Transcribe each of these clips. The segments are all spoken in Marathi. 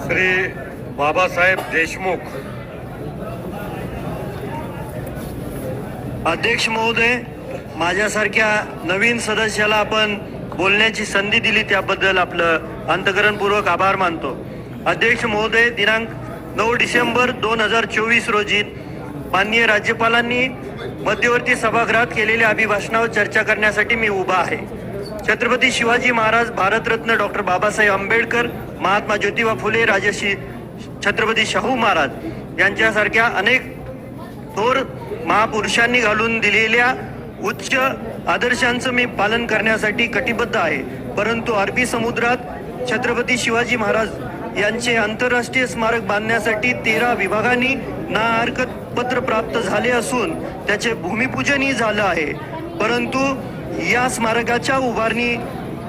श्री बाबासाहेब देशमुख. अध्यक्ष महोदय माझ्यासारख्या नवीन सदस्याला आपण बोलण्याची संधी दिली त्याबद्दल आपलं अंतकरणपूर्वक आभार मानतो. अध्यक्ष महोदय दिनांक नऊ डिसेंबर दोन हजार चोवीस रोजी माननीय राज्यपालांनी मध्यवर्ती सभागृहात केलेल्या अभिभाषणावर चर्चा करण्यासाठी मी उभा आहे. छत्रपती शिवाजी महाराज भारतरत्न डॉक्टर बाबासाहेब आंबेडकर महात्मा ज्योतिबा फुले राजर्षी छत्रपती शाहू महाराज यांच्यासारख्या अनेक थोर महापुरुषांनी घालून दिलेल्या उच्च आदर्शांचं मी पालन करण्यासाठी कटिबद्ध आहे. परंतु अरबी समुद्रात छत्रपती शिवाजी महाराज यांचे आंतरराष्ट्रीय स्मारक बांधण्यासाठी तेरा विभागांनी ना हरकत पत्र प्राप्त झाले असून त्याचे भूमिपूजनही झालं आहे. परंतु या स्मारकाच्या उभारणी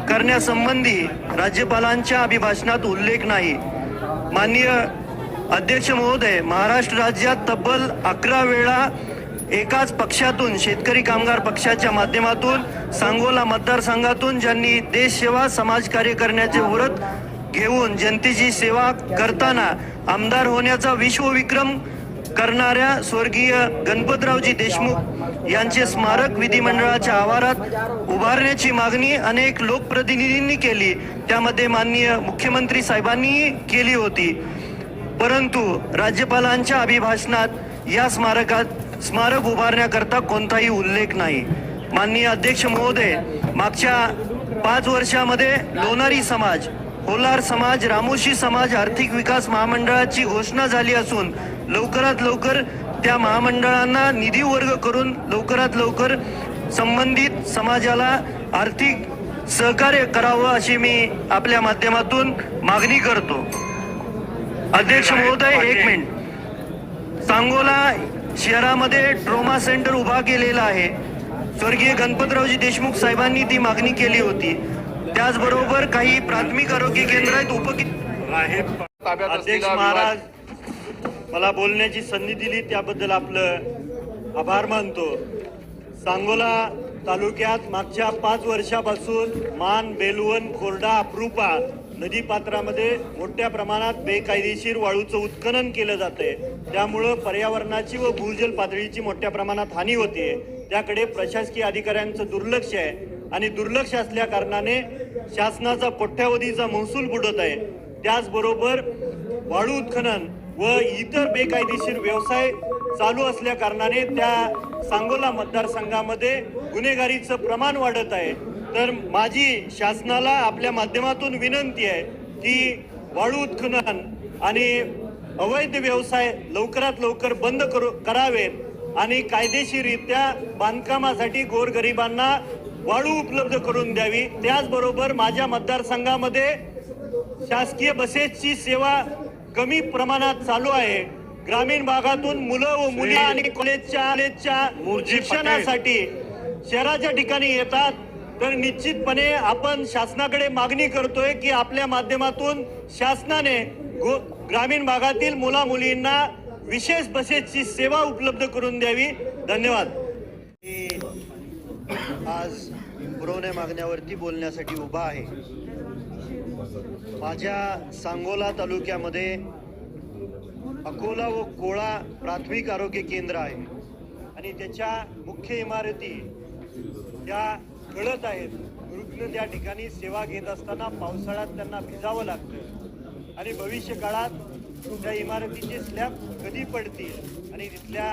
करण्यासंबंधी राज्यपालांच्या अभिभाषणात उल्लेख नाही. माननीय अध्यक्ष महोदय महाराष्ट्र राज्यात तब्बल अकरा वेळा एकाच पक्षातून शेतकरी कामगार पक्षाच्या माध्यमातून सांगोला मतदारसंघातून ज्यांनी देश सेवा समाजकार्य करण्याचे व्रत घेऊन जनतेची सेवा करताना आमदार होण्याचा विश्वविक्रम करणाऱ्या स्वर्गीय गणपतरावजी देशमुख यांचे स्मारक विधिमंडळाच्या आवारात उभारण्याची मागणी अनेक लोकप्रतिनिधींनी केली. त्यामध्ये माननीय मुख्यमंत्री साहेबांनीही केली होती. परंतु राज्यपालांच्या अभिभाषणात या स्मारकात स्मारक उभारण्याकरता कोणताही उल्लेख नाही. माननीय अध्यक्ष महोदय मागच्या पाच वर्षामध्ये लोणारी समाज होलार समाज रामोशी समाज आर्थिक विकास महामंडळाची घोषणा झाली असून लवकरात लवकर त्या महामंडळांना निधी वर्ग करून लवकरात लवकर संबंधित समाजाला आर्थिक सहकार्य करावं अशी मी आपल्या माध्यमातून मागणी करतो. अध्यक्ष महोदय एक मिनिट. सांगोला शहरामध्ये ट्रोमा सेंटर उभा केलेला आहे. स्वर्गीय गणपतरावजी देशमुख साहेबांनी ती मागणी केली होती. त्याचबरोबर काही प्राथमिक आरोग्य केंद्र आहेत उपकी राहील ताब्यात अध्यक्ष असलेला महाराज मला बोलण्याची संधी दिली त्याबद्दल आपलं आभार मानतो. सांगोला तालुक्यात मागच्या पाच वर्षापासून मान बेलवण कोरडा अप्रूपा नदीपात्रामध्ये मोठ्या प्रमाणात बेकायदेशीर वाळूचं उत्खनन केलं जाते त्यामुळं पर्यावरणाची व भूजल पातळीची मोठ्या प्रमाणात हानी होते त्याकडे प्रशासकीय अधिकाऱ्यांचं दुर्लक्ष आहे आणि दुर्लक्ष असल्या कारणाने शासनाचा कोट्यावधीचा महसूल बुडत आहे. त्याचबरोबर वाळू उत्खनन व इतर बेकायदेशीर व्यवसाय चालू असल्या कारणाने त्या सांगोला मतदारसंघामध्ये गुन्हेगारीचं प्रमाण वाढत आहे. तर माझी शासनाला आपल्या माध्यमातून विनंती आहे की वाळू उत्खनन आणि अवैध व्यवसाय लवकरात लवकर बंद करू करावेत आणि कायदेशीररित्या बांधकामासाठी गोरगरिबांना वाळू उपलब्ध करून द्यावी. त्याचबरोबर माझ्या मतदारसंघामध्ये शासकीय बसेसची सेवा कमी प्रमाणात चालू आहे. ग्रामीण भागातून मुलं व मुली आणि कॉलेजच्या शिक्षणासाठी शहराच्या ठिकाणी येतात. तर निश्चितपणे आपण शासनाकडे मागणी करतोय की आपल्या माध्यमातून शासनाने गो- ग्रामीण भागातील मुला मुलींना विशेष बसेसची सेवा उपलब्ध करून द्यावी. धन्यवाद. आज पुरवण्या मागण्यावरती बोलण्यासाठी उभा आहे. माझ्या सांगोला तालुक्यामध्ये अकोला व कोळा प्राथमिक आरोग्य केंद्र आहे. आणि त्याच्या मुख्य इमारती त्या कळत आहेत रुग्ण त्या ठिकाणी सेवा घेत असताना पावसाळ्यात त्यांना भिजावं लागतं. आणि भविष्य काळात त्या इमारतीचे स्लॅब कधी पडतील आणि तिथल्या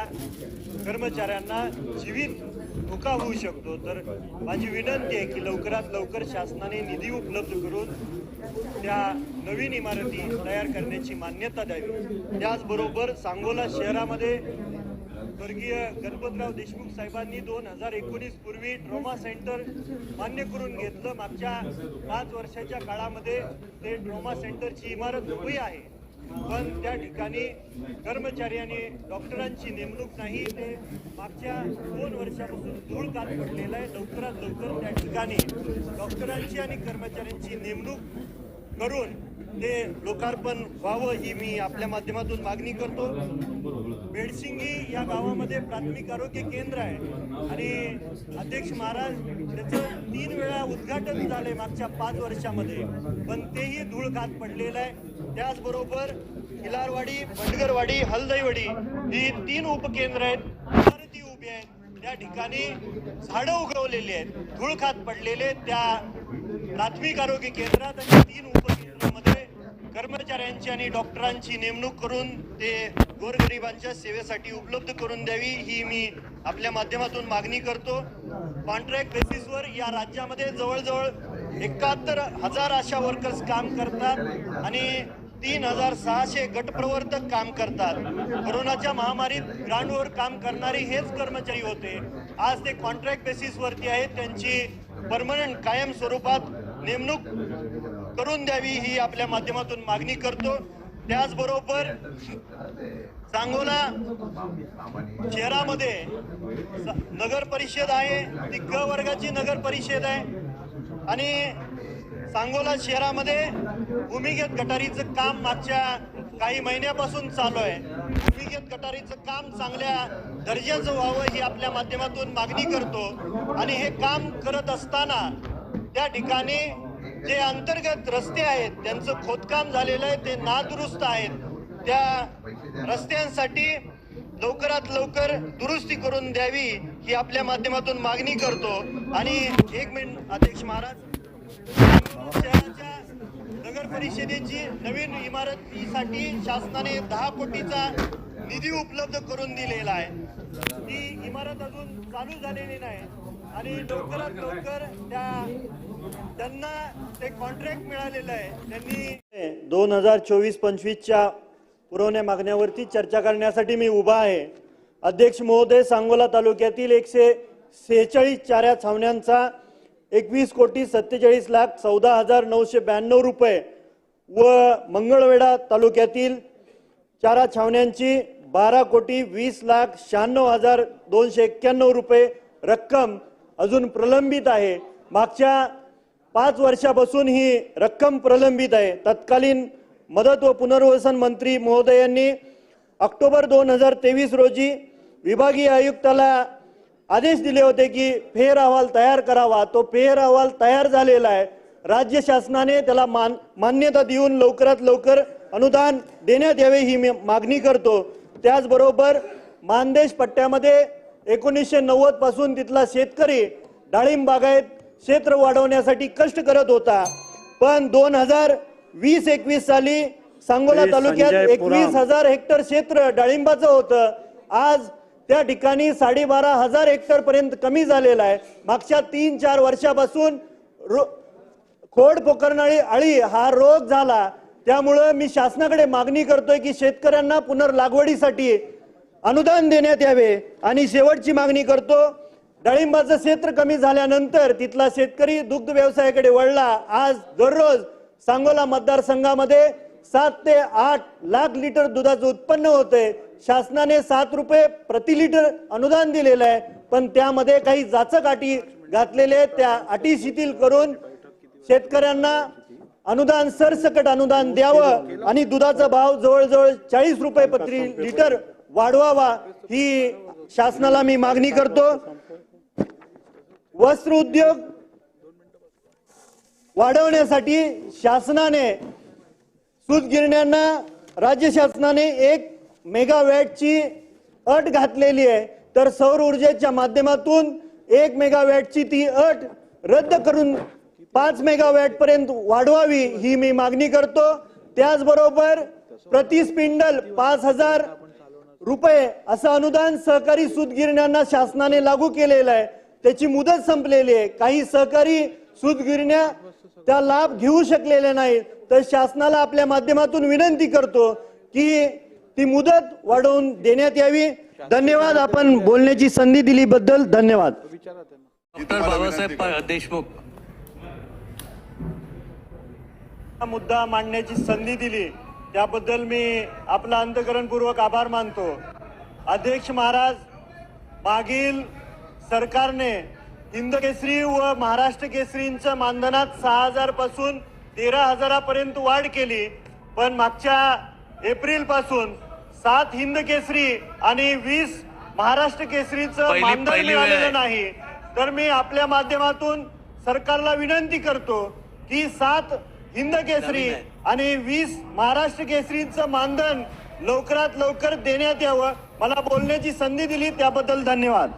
कर्मचाऱ्यांना जीवित धोका होऊ शकतो तर माझी विनंती आहे की लवकरात लवकर शासनाने निधी उपलब्ध करून त्या नवीन इमारती तयार करण्याची मान्यता द्यावी. त्याचबरोबर सांगोला शहरामध्ये स्वर्गीय गणपतराव देशमुख साहेबांनी दोन हजार एकोणीस पूर्वी ट्रॉमा सेंटर मान्य करून घेतलं. मागच्या पाच वर्षाच्या काळामध्ये ते ट्रॉमा सेंटरची इमारत उभी आहे. पण त्या ठिकाणी कर्मचाऱ्यांनी डॉक्टरांची नेमणूक नाही. ते मागच्या दोन वर्षापासून धूळ काल पडलेलं आहे. लवकरात लवकर त्या ठिकाणी डॉक्टरांची आणि कर्मचाऱ्यांची नेमणूक करून ते लोकार्पण व्हावं ही मी आपल्या माध्यमातून मागणी करतो. बेडसिंगी या गावामध्ये प्राथमिक आरोग्य केंद्र आहे. आणि अध्यक्ष महाराज त्याचं तीन वेळा उद्घाटन झालंय मागच्या पाच वर्षामध्ये. पण तेही धूळ खात पडलेलं आहे. त्याचबरोबर किलारवाडी भटगरवाडी हलदईवाडी ही तीन उपकेंद्र आहेत. इमारती उभी आहेत. त्या ठिकाणी झाडं उगवलेली आहेत. धूळ खात पडलेले त्या प्राथमिक आरोग्य केंद्रात आणि तीन उपकेंद्रामध्ये कर्मचाऱ्यांची आणि डॉक्टरांची नेमणूक करून ते गोरगरिबांच्या सेवेसाठी उपलब्ध करून द्यावी ही मी आपल्या माध्यमातून मागणी करतो. कॉन्ट्रॅक्ट बेसिसवर या राज्यामध्ये जवळजवळ एकाहत्तर हजार आशा वर्कर्स काम करतात आणि तीन हजार सहाशे गटप्रवर्तक काम करतात. कोरोनाच्या महामारीत ग्राउंडवर काम करणारे हेच कर्मचारी होते. आज ते कॉन्ट्रॅक्ट बेसिसवरती आहेत. त्यांची परमनंट कायम स्वरूपात नेमणूक करून द्यावी ही आपल्या माध्यमातून मागणी करतो. त्याचबरोबर सांगोला शहरामध्ये नगर परिषद आहे. ती क वर्गाची नगर परिषद आहे. आणि सांगोला शहरामध्ये भूमिगत गटारीचं काम मागच्या काही महिन्यापासून चालू आहे. भूमिगत गटारीचं काम चांगल्या दर्जाचं व्हावं ही आपल्या माध्यमातून मागणी करतो आणि हे काम करत असताना त्या ठिकाणी जे अंतर्गत रस्ते आहेत त्यांचं खोदकाम झालेलं आहे ते नादुरुस्त आहेत. त्या रस्त्यांसाठी लवकरात लवकर दुरुस्ती करून द्यावी ही आपल्या माध्यमातून मागणी करतो. आणि एक मिनिट अध्यक्ष महाराज. नगर परिषदेची नवीन इमारतीसाठी शासनाने दहा कोटीचा निधी उपलब्ध करून दिलेला आहे. ती इमारत अजून चालू झालेली नाही आणि लवकरात लवकर त्या त्यांना ते कॉन्ट्रॅक्ट मिळालेलं आहे. त्यांनी दोन हजार चोवीस पंचवीसच्या पुरवण्या मागण्यावरती चर्चा करण्यासाठी मी उभा आहे. अध्यक्ष महोदय सांगोला तालुक्यातील एकशे सेहेचाळीस चाऱ्या छावण्यांचा एकवीस कोटी सत्तेचाळीस लाख चौदा हजार नऊशे ब्याण्णव रुपये व मंगळवेढा तालुक्यातील चारा छावण्यांची बारा कोटी वीस लाख शहाण्णव हजार दोनशे एक्क्याण्णव रुपये रक्कम अजून प्रलंबित आहे. मागच्या पाच वर्षापासून ही रक्कम प्रलंबित आहे. तत्कालीन मदत व पुनर्वसन मंत्री महोदयांनी ऑक्टोबर दोन हजार तेवीस रोजी विभागीय आयुक्ताला आदेश दिले होते की फेर अहवाल तयार करावा. तो फेर अहवाल तयार झालेला आहे. राज्य शासनाने त्याला मान मान्यता देऊन लवकरात लवकर अनुदान देण्यात यावे ही मी मागणी करतो. त्याचबरोबर मानदेश पट्ट्यामध्ये एकोणीसशे नव्वदपासून तिथला शेतकरी डाळिंब बागायत क्षेत्र वाढवण्यासाठी कष्ट करत होता. पण दोन हजार वीस एकवीस साली सांगोला तालुक्यात एकवीस. हजार हेक्टर क्षेत्र डाळिंबाचं होतं. आज त्या ठिकाणी साडेबारा हजार हेक्टर पर्यंत कमी झालेलं आहे. मागच्या तीन चार वर्षापासून रो खोड पोकरणारी अळी हा रोग झाला. त्यामुळं मी शासनाकडे मागणी करतोय की शेतकऱ्यांना पुनर्लागवडीसाठी अनुदान देण्यात यावे आणि शेवटची मागणी करतो. डाळिंबाचं क्षेत्र कमी झाल्यानंतर तिथला शेतकरी दुग्ध व्यवसायाकडे वळला. आज दररोज सांगोला मतदारसंघामध्ये सात ते आठ लाख लिटर दुधाचं उत्पन्न होतंय. शासनाने सात रुपये प्रति लिटर अनुदान दिलेलं आहे. पण त्यामध्ये काही जाचक अटी घातलेले त्या अटी शिथिल करून शेतकऱ्यांना अनुदान सरसकट अनुदान द्यावं आणि दुधाचा भाव जवळजवळ चाळीस रुपये प्रति लिटर वाढवावा ही शासनाला मी मागणी करतो. वस्त्र उद्योग वाढवण्यासाठी शासनाने सूतगिरण्यांना राज्य शासनाने एक मेगावॅटची अट घातलेली आहे तर सौर ऊर्जेच्या माध्यमातून एक मेगावॅटची ती अट रद्द करून पाच मेगावॅटपर्यंत वाढवावी ही मी मागणी करतो. त्याचबरोबर प्रति स्पिंडल पाच हजार रुपये असं अनुदान सहकारी सूतगिरण्यांना शासनाने लागू केलेलं आहे. त्याची मुदत संपलेली आहे. काही सहकारी सूतगिरण्या त्या लाभ घेऊ शकलेल्या नाही तर शासनाला आपल्या माध्यमातून विनंती करतो की ती मुदत वाढवून देण्यात यावी. धन्यवाद. आपण बोलण्याची संधी दिलीबद्दल धन्यवाद. डॉक्टर बाबासाहेब देशमुख. हा मुद्दा मांडण्याची संधी दिली. त्याबद्दल मी आपला अंतकरणपूर्वक आभार मानतो. अध्यक्ष महाराज मागील सरकारने हिंद केसरी व महाराष्ट्र केसरींच्या मानधनात सहा हजारपासून तेरा हजारापर्यंत वाढ केली. पण मागच्या एप्रिलपासून सात हिंद केसरी आणि वीस महाराष्ट्र केसरीचं मानधन मिळालेलं. नाही तर मी आपल्या माध्यमातून सरकारला विनंती करतो की सात हिंद केसरी. आणि वीस महाराष्ट्र केसरीचं मानधन लवकरात लवकर देण्यात यावं मला बोलण्याची संधी दिली त्याबद्दल धन्यवाद